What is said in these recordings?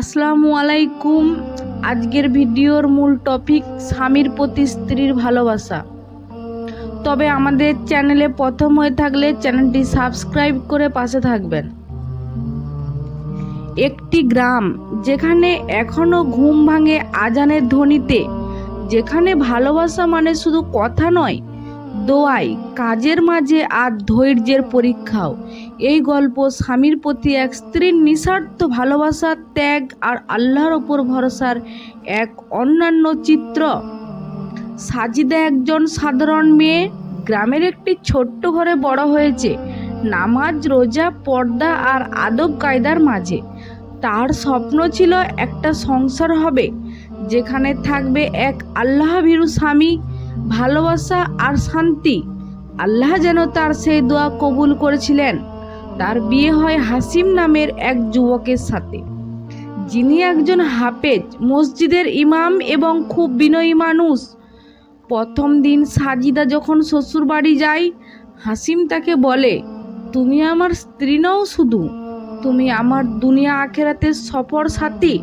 আসসালামু আলাইকুম। আজকের ভিডিওর মূল টপিক, স্বামীর প্রতি স্ত্রীর ভালোবাসা। তবে আমাদের চ্যানেলে প্রথম হয়ে থাকলে চ্যানেলটি সাবস্ক্রাইব করে পাশে থাকবেন। একটি গ্রাম যেখানে এখনও ঘুম ভাঙে আজানের ধ্বনিতে, যেখানে ভালোবাসা মানে শুধু কথা নয়, দোয়াই, কাজের মাঝে আর ধৈর্যের পরীক্ষাও। এই গল্প স্বামীর প্রতি এক স্ত্রীর নিঃস্বার্থ ভালোবাসা, ত্যাগ আর আল্লাহর ওপর ভরসার এক অন্যান্য চিত্র। সাজিদা একজন সাধারণ মেয়ে, গ্রামের একটি ছোট্ট ঘরে বড় হয়েছে। নামাজ, রোজা, পর্দা আর আদব কায়দার মাঝে। তার স্বপ্ন ছিল একটা সংসার হবে, যেখানে থাকবে এক আল্লাহ ভীরু স্বামী, ভালোবাসা আর শান্তি। আল্লাহ যেন তার সেই দোয়া কবুল করেছিলেন। তার বিয়ে হয় হাসিম নামের এক যুবকের সাথে। যিনি একজন হাফেজ, মসজিদের ইমাম এবং খুব বিনয়ী মানুষ। প্রথম দিন সাজিদা যখন শ্বশুর বাড়ি যায়, হাসিম তাকে বলে, তুমি আমার স্ত্রী নও শুধু, তুমি আমার দুনিয়া আখেরাতের সফর সাথী।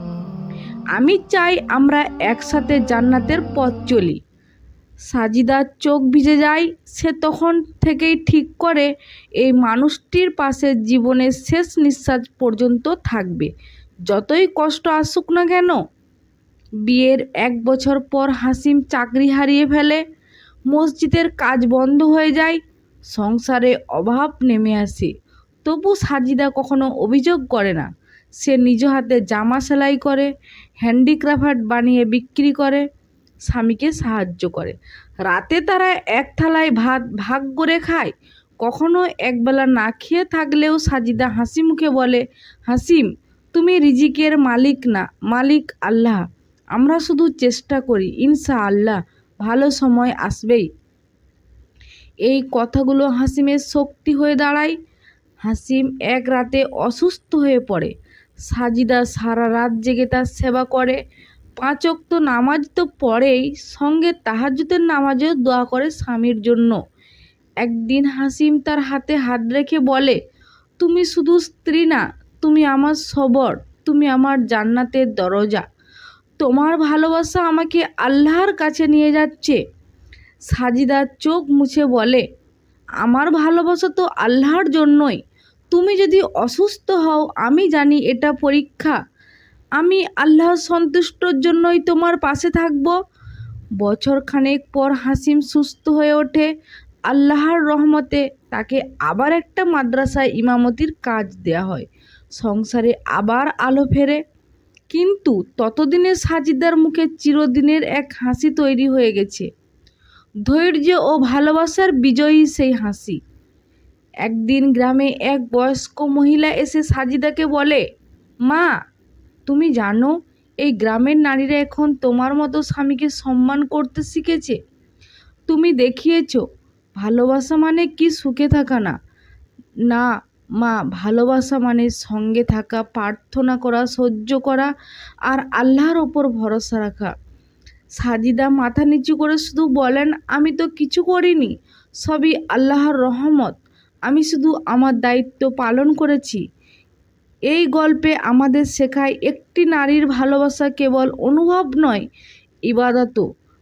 আমি চাই আমরা একসাথে জান্নাতের পথ চলি। সাজিদার চোখ ভিজে যায়, সে তখন থেকেই ঠিক করে, এই মানুষটির পাশে জীবনের শেষ নিঃশ্বাস পর্যন্ত থাকবে। যতই কষ্ট আসুক না কেন, বিয়ের এক বছর পর হাসিম চাকরি হারিয়ে ফেলে, মসজিদের কাজ বন্ধ হয়ে যায়, সংসারে অভাব নেমে আসে। তবু সাজিদা কখনো অভিযোগ করে না, সে নিজ হাতে জামা সেলাই করে, হ্যান্ডিক্রাফট বানিয়ে বিক্রি করে স্বামীকে সাহায্য করে। রাতে তারা এক থালায় ভাত ভাগ করে খায়। কখনো একবেলা না খেয়ে থাকলেও সাজিদা হাসি মুখে বলে, হাসিম, তুমি রিজিকের মালিক না, মালিক আল্লাহ। আমরা শুধু চেষ্টা করি ইনশা আল্লাহ ভালো সময় আসবেই। এই কথাগুলো হাসিমের শক্তি হয়ে দাঁড়ায়। হাসিম এক রাতে অসুস্থ হয়ে পড়ে। সাজিদা সারা রাত জেগে তার সেবা করে। পাঁচ অক্ত নামাজ তো পড়েই সঙ্গে তাহাজুদের নামাজেও দোয়া করে স্বামীর জন্য। একদিন হাসিম তার হাতে হাত রেখে বলে, তুমি শুধু স্ত্রী না, তুমি আমার সবর, তুমি আমার জান্নাতের দরজা। তোমার ভালোবাসা আমাকে আল্লাহর কাছে নিয়ে যাচ্ছে। সাজিদার চোখ মুছে বলে, আমার ভালোবাসা তো আল্লাহর জন্যই। তুমি যদি অসুস্থ হও, আমি জানি এটা পরীক্ষা। আমি আল্লাহর সন্তুষ্টর জন্যই তোমার পাশে থাকব। বছর খানেক পর হাসিম সুস্থ হয়ে ওঠে। আল্লাহর রহমতে তাকে আবার একটা মাদ্রাসায় ইমামতির কাজ দেয়া হয়। সংসারে আবার আলো ফেরে। কিন্তু ততদিনে সাজিদার মুখে চিরদিনের এক হাসি তৈরি হয়ে গেছে। ধৈর্য ও ভালোবাসার বিজয়ী সেই হাসি। একদিন গ্রামে এক বয়স্ক মহিলা এসে সাজিদাকে বলে, মা তুমি জানো, এই গ্রামের নারীরা এখন তোমার মতো স্বামীকে সম্মান করতে শিখেছে? তুমি দেখিয়েছ, ভালোবাসা মানে কি সুখে থাকা না? না, মা, ভালোবাসা মানে সঙ্গে থাকা, প্রার্থনা করা, সহ্য করা আর আল্লাহর ওপর ভরসা রাখা। সাজিদা মাথা নিচু করে শুধু বলেন, আমি তো কিছু করিনি, সবই আল্লাহর রহমত। আমি শুধু আমার দায়িত্ব পালন করেছি। এই গল্পে আমাদের শেখায় একটি নারীর ভালোবাসা কেবল অনুভব নয়, ইবাদত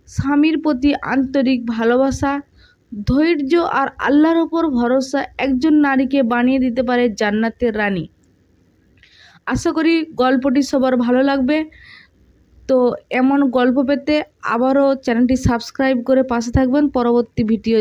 স্বামীর প্রতি আন্তরিক ভালোবাসা, ধৈর্য আর আল্লাহর ওপর ভরসা একজন নারীকে বানিয়ে দিতে পারে জান্নাতের রানী। আশা করি গল্পটি সবার ভালো লাগবে। তো এমন গল্প পেতে আবারও চ্যানেলটি সাবস্ক্রাইব করে পাশে থাকবেন। পরবর্তী ভিডিও